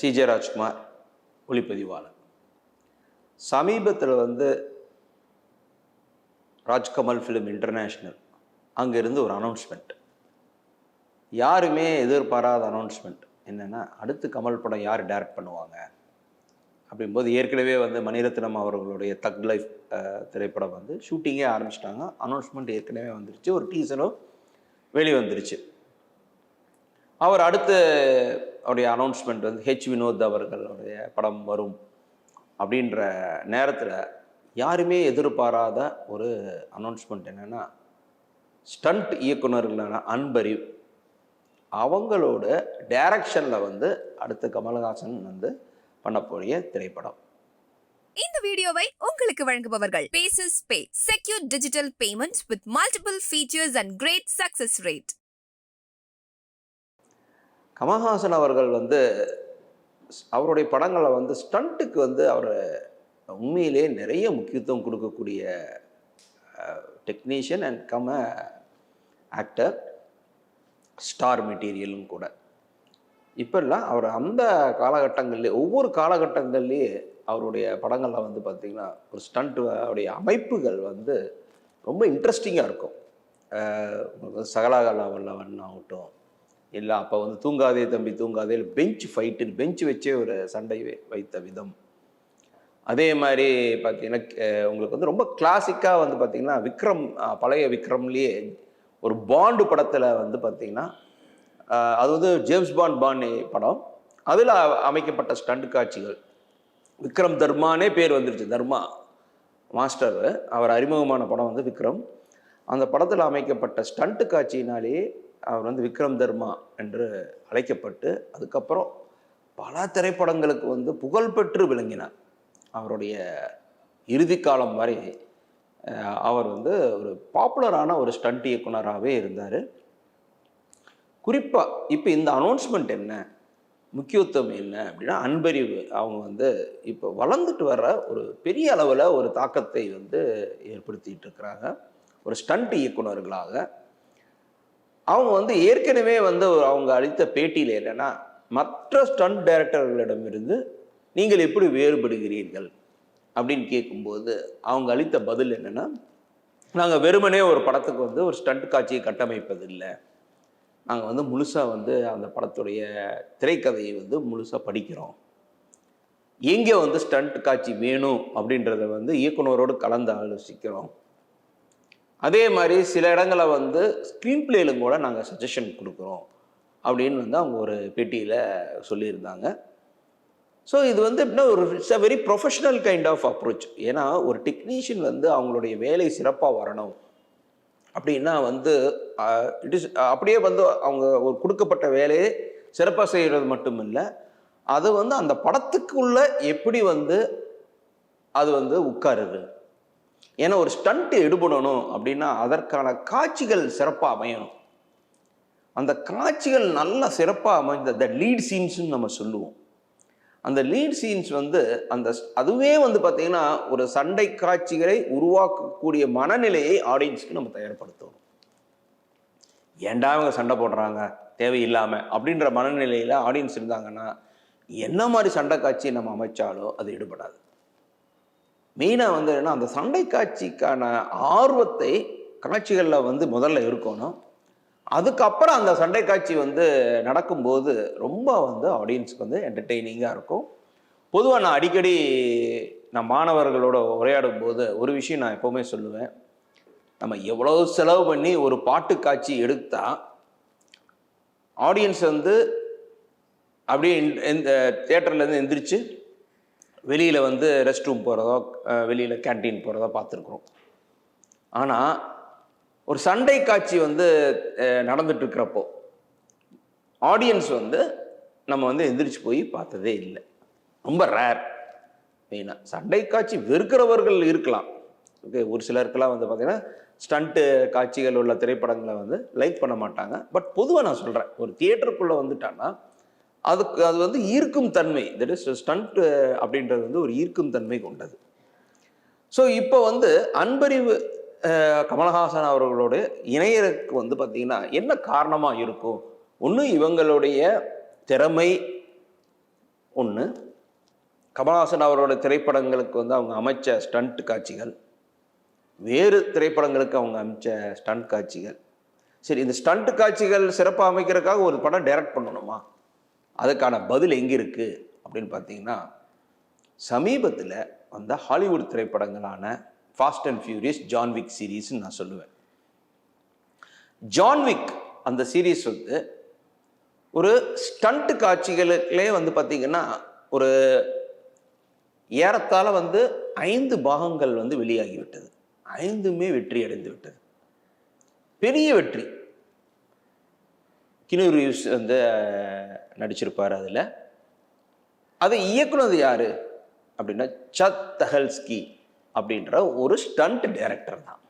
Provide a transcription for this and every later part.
CJ Rajkumar ஒளிப்பதிவாளர். சமீபத்தில் வந்து ராஜ்கமல் ஃபிலிம் இன்டர்நேஷ்னல் அங்கேருந்து ஒரு அனௌன்ஸ்மெண்ட் யாருமே எதிர்பாராத அனௌன்ஸ்மெண்ட் என்னென்னா அடுத்து கமல் படம் யார் டைரக்ட் பண்ணுவாங்க? அப்படிங்கும்போது ஏற்கனவே வந்து மணிரத்னம் அவர்களுடைய தக் லைஃப் திரைப்படம் வந்து ஷூட்டிங்கே ஆரம்பிச்சிட்டாங்க. அனௌன்ஸ்மெண்ட் ஏற்கனவே வந்துருச்சு. ஒரு டீசரும் வெளியே வந்துருச்சு அவர் அடுத்து அவருடைய அனௌன்ஸ்மெண்ட் வந்து ஹெச் வினோத் அவர்களுடைய படம் வரும் அப்படின்ற நேரத்தில் யாருமே எதிர்பாராத ஒரு அனௌன்ஸ்மெண்ட் என்னென்னா ஸ்டண்ட் இயக்குநர்களான அன்பறிவ் அவங்களோட டைரக்ஷனில் வந்து அடுத்து கமல்ஹாசன் வந்து பண்ணக்கூடிய திரைப்படம். இந்த வீடியோவை உங்களுக்கு வழங்குபவர்கள் bases pay secure digital payments with multiple features and great success rate Kamal Haasan அவர்கள் வந்து அவருடைய படங்களை வந்து ஸ்டண்ட்டுக்கு வந்து அவர் உண்மையிலே நிறைய முக்கியத்துவம் கொடுக்கக்கூடிய technician and cum actor star மெட்டீரியலும் கூட. இப்போல்லாம் அவர் அந்த காலகட்டங்கள்லேயே ஒவ்வொரு காலகட்டங்கள்லேயே அவருடைய படங்களில் வந்து பார்த்திங்கன்னா ஒரு ஸ்டண்ட் அவருடைய அமைப்புகள் வந்து ரொம்ப இன்ட்ரெஸ்டிங்காக இருக்கும். சகலாகலா வல்லவன் ஆகட்டும் இல்லை அப்போ வந்து தூங்காதே தம்பி தூங்காதே. பெஞ்ச் ஃபைட்டு பெஞ்ச் வச்சே ஒரு சண்டை வை- வைத்த விதம். அதே மாதிரி பார்த்தீங்கன்னா உங்களுக்கு வந்து ரொம்ப கிளாசிக்காக வந்து பார்த்தீங்கன்னா விக்ரம் பழைய விக்ரம்லேயே ஒரு பாண்டு படத்தில் வந்து பார்த்தீங்கன்னா அது வந்து ஜேம்ஸ் பாண்ட் பாண்டி படம். அதில் அமைக்கப்பட்ட ஸ்டண்ட் காட்சிகள். விக்ரம் தர்மானே பேர் வந்துருச்சு தர்மா மாஸ்டர் அவர் அறிமுகமான படம் வந்து விக்ரம். அந்த படத்தில் அமைக்கப்பட்ட ஸ்டண்ட் காட்சியினாலேயே அவர் வந்து விக்ரம் தர்மா என்று அழைக்கப்பட்டு அதுக்கப்புறம் பல திரைப்படங்களுக்கு வந்து புகழ்பெற்று விளங்கினார். அவருடைய இறுதி காலம் வரை அவர் வந்து ஒரு பாப்புலரான ஒரு ஸ்டண்ட் இயக்குனராகவே இருந்தார். குறிப்பாக இப்போ இந்த அனௌன்ஸ்மெண்ட் என்ன முக்கியத்துவம் என்ன அப்படின்னா அன்பறிவு. அவங்க வந்து இப்போ வளர்ந்துட்டு வர்ற ஒரு பெரிய அளவில் ஒரு தாக்கத்தை வந்து ஏற்படுத்திகிட்டு இருக்கிறாங்க. ஒரு ஸ்டண்ட் இயக்குனர்களாக அவங்க வந்து ஏற்கனவே வந்து அவங்க அளித்த பேட்டியில் என்னன்னா மற்ற ஸ்டண்ட் டைரக்டர்களிடமிருந்து நீங்கள் எப்படி வேறுபடுகிறீர்கள் அப்படின்னு கேட்கும்போது அவங்க அளித்த பதில் என்னென்னா நாங்கள் வெறுமனே ஒரு படத்துக்கு வந்து ஒரு ஸ்டண்ட் காட்சியை கட்டமைப்பதில்லை. நாங்கள் வந்து முழுசாக வந்து அந்த படத்துடைய திரைக்கதையை வந்து முழுசாக படிக்கிறோம். எங்கே வந்து ஸ்டண்ட் காட்சி வேணும் அப்படின்றத வந்து இயக்குனரோடு கலந்து ஆலோசிக்கிறோம். அதே மாதிரி சில இடங்களை வந்து ஸ்க்ரீன் பிளேலும் கூட நாங்கள் சஜஷன் கொடுக்குறோம் அப்படின்னு வந்து அவங்க ஒரு பேட்டியில் சொல்லியிருந்தாங்க. ஸோ இது வந்து எப்படின்னா ஒரு it's a very professional kind of approach ஏன்னா ஒரு டெக்னீஷியன் வந்து அவங்களுடைய வேலை சிறப்பாக வரணும். அப்படின்னா வந்து இட் இஸ் அப்படியே வந்து அவங்க ஒரு கொடுக்கப்பட்ட வேலையை சிறப்பாக செய்கிறது மட்டும் இல்லை அது வந்து அந்த படத்துக்குள்ளே எப்படி வந்து அது வந்து உட்காருது. ஏன்னா ஒரு ஸ்டண்ட்டு எடுபடணும் அப்படின்னா அதற்கான காட்சிகள் சிறப்பாக அமையணும். அந்த காட்சிகள் நல்லா சிறப்பாக அமைந்த த லீட் சீன்ஸ்னு நம்ம சொல்லுவோம். அந்த லீட் சீன்ஸ் வந்து அந்த அதுவே வந்து பார்த்திங்கன்னா ஒரு சண்டை காட்சிகளை உருவாக்கக்கூடிய மனநிலையை ஆடியன்ஸ்க்கு நம்ம தயார்படுத்தணும். ஏன்டா இவங்க சண்டை போடுறாங்க? தேவையில்லாமல் அப்படின்ற மனநிலையில் ஆடியன்ஸ் இருந்தாங்கன்னா என்ன மாதிரி சண்டை காட்சியை நம்ம அமைச்சாலோ அது ஈடுபடாது மெயினாக வந்து என்ன அந்த சண்டை காட்சிக்கான ஆர்வத்தை காட்சிகளில் வந்து முதல்ல இருக்கணும். அதுக்கப்புறம் அந்த சண்டை காட்சி வந்து நடக்கும்போது ரொம்ப வந்து ஆடியன்ஸுக்கு வந்து என்டர்டெய்னிங்காக இருக்கும். பொதுவாக நான் அடிக்கடி நான் மாணவர்களோட உரையாடும் போது ஒரு விஷயம் நான் எப்போவுமே சொல்லுவேன். நம்ம எவ்வளோ செலவு பண்ணி ஒரு பாட்டு காட்சி எடுத்தால் ஆடியன்ஸ் வந்து அப்படியே இந்த- இந்த தேட்டர்லேருந்து எந்திரிச்சு வெளியில் வந்து ரெஸ்ட் ரூம் போகிறதோ வெளியில் கேண்டீன் போகிறதோ பார்த்துருக்குறோம். ஆனால் ஒரு சண்டை காட்சி வந்து நடந்துட்டுருக்கிறப்போ ஆடியன்ஸ் வந்து நம்ம வந்து எந்திரிச்சு போய் பார்த்ததே இல்லை. ரொம்ப ரேர் மெயினாக சண்டை காட்சி வெறுக்கிறவர்கள் இருக்கலாம். ஓகே ஒரு சிலருக்கெல்லாம் வந்து பார்த்தீங்கன்னா ஸ்டண்ட்டு காட்சிகள் உள்ள திரைப்படங்களை வந்து லைக் பண்ண மாட்டாங்க. பட் பொதுவாக நான் சொல்கிறேன் ஒரு தியேட்டருக்குள்ளே வந்துட்டான்னா அதுக்கு அது வந்து ஈர்க்கும் தன்மை. தட் இஸ் ஸ்டண்ட் அப்படின்றது வந்து ஒரு ஈர்க்கும் தன்மை கொண்டது. ஸோ இப்போ வந்து அன்பறிவு கமலஹாசன் அவர்களோட இணையருக்கு வந்து பார்த்தீங்கன்னா என்ன காரணமாக இருக்கும்? ஒன்று இவங்களுடைய திறமை. ஒன்று கமல்ஹாசன் அவரோட திரைப்படங்களுக்கு வந்து அவங்க அமைச்ச ஸ்டண்ட் காட்சிகள். வேறு திரைப்படங்களுக்கு அவங்க அமைச்ச ஸ்டண்ட் காட்சிகள். சரி இந்த ஸ்டண்ட் காட்சிகள் சிறப்பாக அமைக்கிறதுக்காக ஒரு படம் டைரக்ட் பண்ணணுமா? அதுக்கான பதில் எங்கே இருக்குது அப்படின்னு பார்த்தீங்கன்னா சமீபத்தில் வந்த Hollywood திரைப்படங்களான Fast and Furious John Wick சீரீஸ்ன்னு நான் சொல்லுவேன். ஜான்விக் அந்த சீரீஸ் வந்து ஒரு ஸ்டண்ட் காட்சிகளுக்குள்ளே வந்து பார்த்திங்கன்னா ஒரு ஏறத்தாழ வந்து ஐந்து பாகங்கள் வந்து வெளியாகிவிட்டது. ஐந்துமே வெற்றி அடைந்து விட்டது பெரிய வெற்றி. கினு ரீவ்ஸ் வந்து நடிச்சிருப்பார் அதில். அதை இயக்குனது யார்? அப்படின்னா சத் தஹல்ஸ்கி அப்படின்ற ஒரு ஸ்டண்ட் டைரக்டர் தான்.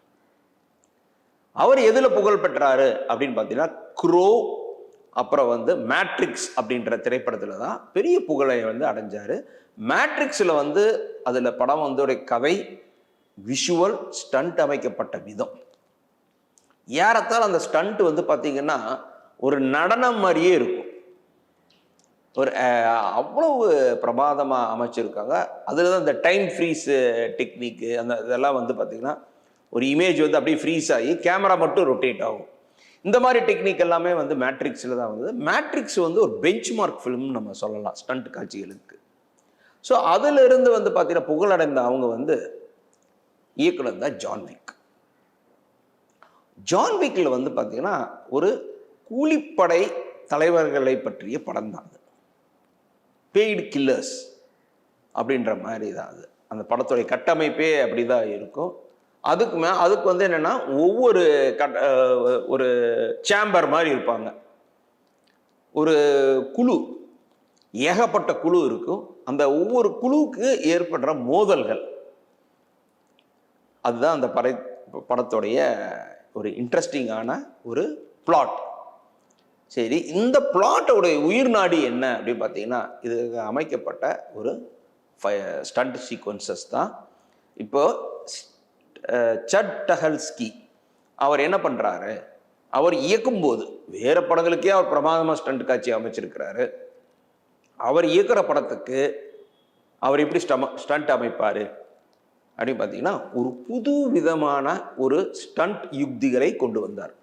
அவர் எதில் புகழ் பெற்றாரு அப்படின்னு பார்த்தீங்கன்னா குரோ அப்புறம் வந்து மேட்ரிக்ஸ் அப்படின்ற திரைப்படத்தில் தான் பெரிய புகழை வந்து அடைஞ்சார். மேட்ரிக்ஸில் வந்து அதில் படம் வந்து கதை விஷுவல் ஸ்டண்ட் அமைக்கப்பட்ட விதம். ஏறத்தால் அந்த ஸ்டண்ட் வந்து பார்த்தீங்கன்னா ஒரு நடனம் மாதிரியே இருக்கும். ஒரு அவ்வளவு பிரமாதமாக அமைச்சிருக்காங்க. அதில் தான் இந்த டைம் ஃப்ரீஸ் டெக்னிக்கு அந்த இதெல்லாம் வந்து பார்த்திங்கன்னா ஒரு இமேஜ் வந்து அப்படியே ஃப்ரீஸ் ஆகி கேமரா மட்டும் ரொட்டேட் ஆகும். இந்த மாதிரி டெக்னிக் எல்லாமே வந்து மேட்ரிக்ஸில் தான் வந்து மேட்ரிக்ஸ் வந்து ஒரு பெஞ்ச் மார்க் ஃபிலிம்னு நம்ம சொல்லலாம் ஸ்டண்ட் காட்சிகளுக்கு. ஸோ அதிலிருந்து வந்து பார்த்தீங்கன்னா புகழடைந்த அவங்க வந்து இயக்குனர் தான் ஜான்விக் ஜான்விக்கில் வந்து பார்த்தீங்கன்னா ஒரு கூலிப்படை தலைவர்களை பற்றிய படம் தான் அது. பெய்டு கில்லர்ஸ் அப்படின்ற மாதிரி தான் அது. அந்த படத்துடைய கட்டமைப்பே அப்படி தான் இருக்கும். அதுக்கு மே அதுக்கு வந்து என்னென்னா ஒவ்வொரு கட் ஒரு சேம்பர் மாதிரி இருப்பாங்க. ஒரு குழு ஏகப்பட்ட குழு இருக்கும். அந்த ஒவ்வொரு குழுவுக்கு ஏற்படுற மோதல்கள். அதுதான் அந்த படை படத்துடைய ஒரு இன்ட்ரெஸ்டிங்கான ஒரு பிளாட் சரி இந்த பிளாட்டோடைய உயிர் நாடி என்ன அப்படின்னு பார்த்தீங்கன்னா இது அமைக்கப்பட்ட ஒரு ஸ்டண்ட் சீக்வன்சஸ் தான். இப்போ சட் டஹல்ஸ்கி அவர் என்ன பண்ணுறாரு அவர் இயக்கும்போது வேறு படங்களுக்கே அவர் பிரமாதமாக ஸ்டண்ட் காட்சி அமைச்சிருக்கிறாரு. அவர் இயக்குற படத்துக்கு அவர் எப்படி ஸ்டம ஸ்டண்ட் அமைப்பார்? அப்படின்னு பார்த்தீங்கன்னா ஒரு புது விதமான ஒரு ஸ்டண்ட் யுக்திகளை கொண்டு வந்தார்.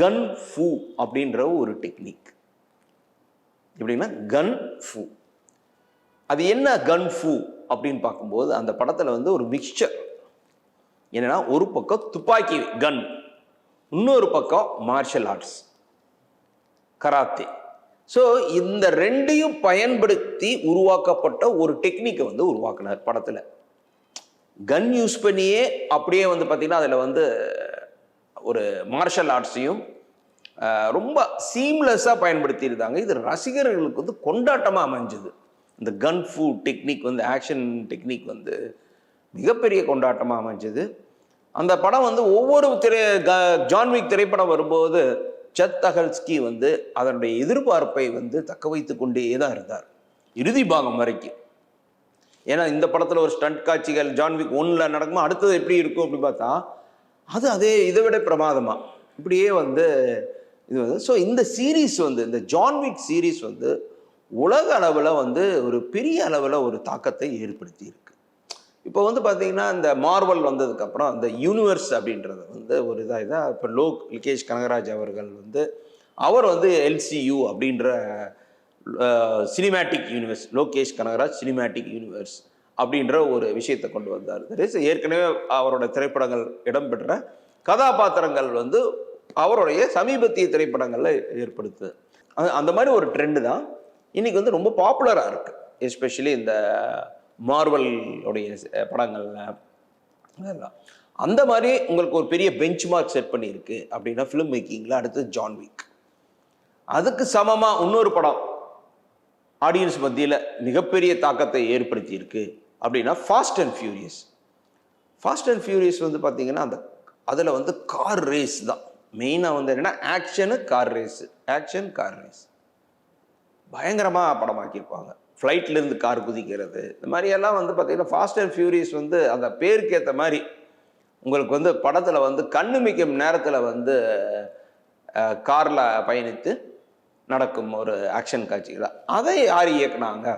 கன் ஃபூ அப்படின்ற ஒரு டெக்னிக். எப்படின்னா கன் ஃபூ. அது என்ன கன் ஃபூ அப்படின்னு பார்க்கும்போது அந்த படத்தில் வந்து ஒரு மிக்சர் என்னென்னா ஒரு பக்கம் துப்பாக்கி கன். இன்னொரு பக்கம் மார்ஷல் ஆர்ட்ஸ் கராத்தே. ஸோ இந்த ரெண்டையும் பயன்படுத்தி உருவாக்கப்பட்ட ஒரு டெக்னிக்கை வந்து உருவாக்குனார் படத்தில். கன் யூஸ் பண்ணியே அப்படியே வந்து பார்த்திங்கன்னா அதில் வந்து ஒரு மார்ஷல் ஆர்ட்ஸையும் ரொம்ப சீம்லெஸ்ஸாக பயன்படுத்தியிருந்தாங்க. இது ரசிகர்களுக்கு வந்து கொண்டாட்டமாக அமைஞ்சுது. இந்த கன் ஃபூ டெக்னிக் வந்து ஆக்ஷன் டெக்னிக் வந்து மிகப்பெரிய கொண்டாட்டமாக அமைஞ்சது. அந்த படம் வந்து ஒவ்வொரு திரை க- ஜான்விக் திரைப்படம் வரும்போது சத் தகல்ஸ்கி வந்து அதனுடைய எதிர்பார்ப்பை வந்து தக்க வைத்து கொண்டே தான் இருந்தார். இறுதி பாகம் வரைக்கும். ஏன்னா இந்த படத்தில் ஒரு ஸ்டண்ட் காட்சிகள் ஜான்விக் ஒன்றில் நடக்குமா அடுத்தது எப்படி இருக்கும் அப்படின்னு பார்த்தா அது அதே இதை விட பிரமாதமா. இப்படியே வந்து இது வந்து ஸோ இந்த சீரீஸ் வந்து இந்த ஜான்விக் சீரீஸ் வந்து உலக அளவில் வந்து ஒரு பெரிய அளவில் ஒரு தாக்கத்தை ஏற்படுத்தி இருக்கு. இப்போ வந்து பார்த்தீங்கன்னா இந்த மார்வல் வந்ததுக்கப்புறம் அந்த யூனிவர்ஸ் அப்படின்றது வந்து ஒரு இதாக இதாக இப்போ லோக் லிகேஷ் கனகராஜ் அவர்கள் வந்து அவர் வந்து எல்சியூ அப்படின்ற cinematic universe Lokesh Kanagaraj cinematic universe அப்படின்ற ஒரு விஷயத்தை கொண்டு வந்தார். That ஏற்கனவே அவரோட திரைப்படங்கள் இடம்பெற்ற கதாபாத்திரங்கள் வந்து அவருடைய சமீபத்திய திரைப்படங்களில் ஏற்படுத்து. அது- அந்த மாதிரி ஒரு ட்ரெண்டு தான் இன்னைக்கு வந்து ரொம்ப பாப்புலராக இருக்கு. எஸ்பெஷலி இந்த மார்வலுடைய படங்கள்ல. அதெல்லாம். அந்த மாதிரி உங்களுக்கு ஒரு பெரிய பெஞ்ச் மார்க் செட் பண்ணியிருக்கு அப்படின்னா ஃபிலிம் மேக்கிங்கில் அடுத்து ஜான் வீக் அதுக்கு சமமாக இன்னொரு படம் ஆடியன்ஸ் மத்தியில் மிகப்பெரிய தாக்கத்தை ஏற்படுத்தியிருக்கு. அப்படின்னா Fast and Furious Fast and Furious வந்து பார்த்தீங்கன்னா அந்த அதில் வந்து கார் ரேஸ் தான். மெயினாக வந்து என்னென்னா action car race action car race பயங்கரமாக படமாக்கியிருப்பாங்க. ஃப்ளைட்லேருந்து கார் குதிக்கிறது. இந்த மாதிரியெல்லாம் வந்து பார்த்தீங்கன்னா ஃபாஸ்ட் அண்ட் ஃபியூரியஸ் வந்து அந்த பேருக்கு ஏற்ற மாதிரி உங்களுக்கு வந்து படத்தில் வந்து கண்ணு மிக்கும் நேரத்தில் வந்து காரில் பயணித்து நடக்கும் ஒரு ஆக்ஷன் காட்சிகள். அதை யார் இயக்குனாங்க?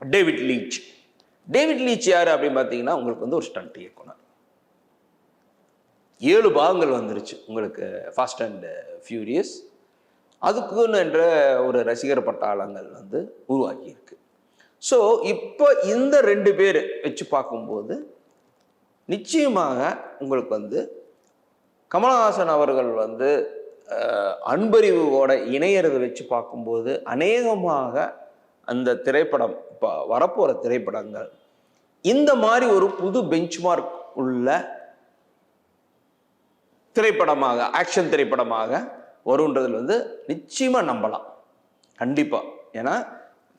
டேவிட் லீச் டேவிட் லீச் யார் அப்படின்னு பார்த்தீங்கன்னா உங்களுக்கு வந்து ஒரு ஸ்டண்ட் இயக்குனர். ஏழு பாகங்கள் வந்துருச்சு. உங்களுக்கு ஃபாஸ்ட் அண்ட் ஃபியூரியஸ் அதுக்குன்னு என்ற ஒரு ரசிகர் பட்டாளங்கள் வந்து உருவாக்கியிருக்கு ஸோ இப்போ இந்த ரெண்டு பேர் வச்சு பார்க்கும்போது நிச்சயமாக உங்களுக்கு வந்து கமலஹாசன் அவர்கள் வந்து அன்பறிவோட இணையறதை வச்சு பார்க்கும்போது அநேகமாக அந்த திரைப்படம் வரப்போகிற திரைப்படங்கள். இந்த மாதிரி ஒரு புது பெஞ்ச்மார்க் உள்ள திரைப்படமாக ஆக்ஷன் திரைப்படமாக வருன்றதுல வந்து நிச்சயமாக நம்பலாம். கண்டிப்பாக ஏன்னா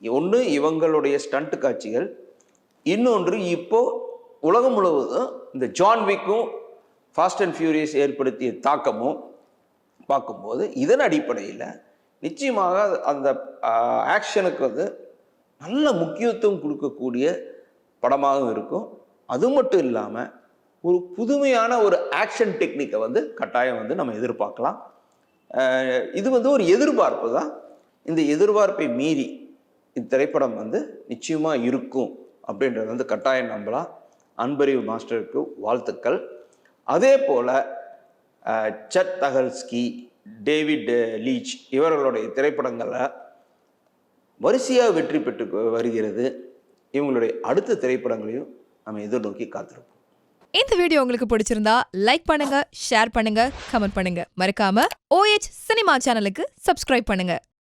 ஒன்று இவங்களுடைய ஸ்டண்ட் காட்சிகள் இன்னொன்று இப்போது உலகம் முழுவதும் இந்த ஜான் விக்கும் ஃபாஸ்ட் அண்ட் ஃபியூரியஸ் ஏற்படுத்திய தாக்கமும் பார்க்கும்போது இதன் அடிப்படையில் நிச்சயமாக அந்த ஆக்ஷனுக்கு வந்து நல்ல முக்கியத்துவம் கொடுக்கக்கூடிய படமாகவும் இருக்கும். அது மட்டும் இல்லாமல் ஒரு புதுமையான ஒரு ஆக்ஷன் டெக்னிக்கை வந்து கட்டாயம் வந்து நம்ம எதிர்பார்க்கலாம். இது வந்து ஒரு எதிர்பார்ப்பு தான். இந்த எதிர்பார்ப்பை மீறி இத்திரைப்படம் வந்து நிச்சயமாக இருக்கும் அப்படின்றது வந்து கட்டாயம் நம்பலாம். அன்பறிவு மாஸ்டருக்கு வாழ்த்துக்கள். அதே போல் சட் தகல்ஸ்கி டேவிட் லீச் இவர்களுடைய திரைப்படங்களை வரிசையாக வெற்றி பெற்று வருகிறது. இவங்களுடைய அடுத்த திரைப்படங்களையும் நம்ம எதிர்நோக்கி காத்திருப்போம். இந்த வீடியோ உங்களுக்கு பிடிச்சிருந்தா லைக் பண்ணுங்க ஷேர் பண்ணுங்க கமெண்ட் பண்ணுங்க. மறக்காம ஓஎச் சினிமா சேனலுக்கு சப்ஸ்கிரைப் பண்ணுங்க.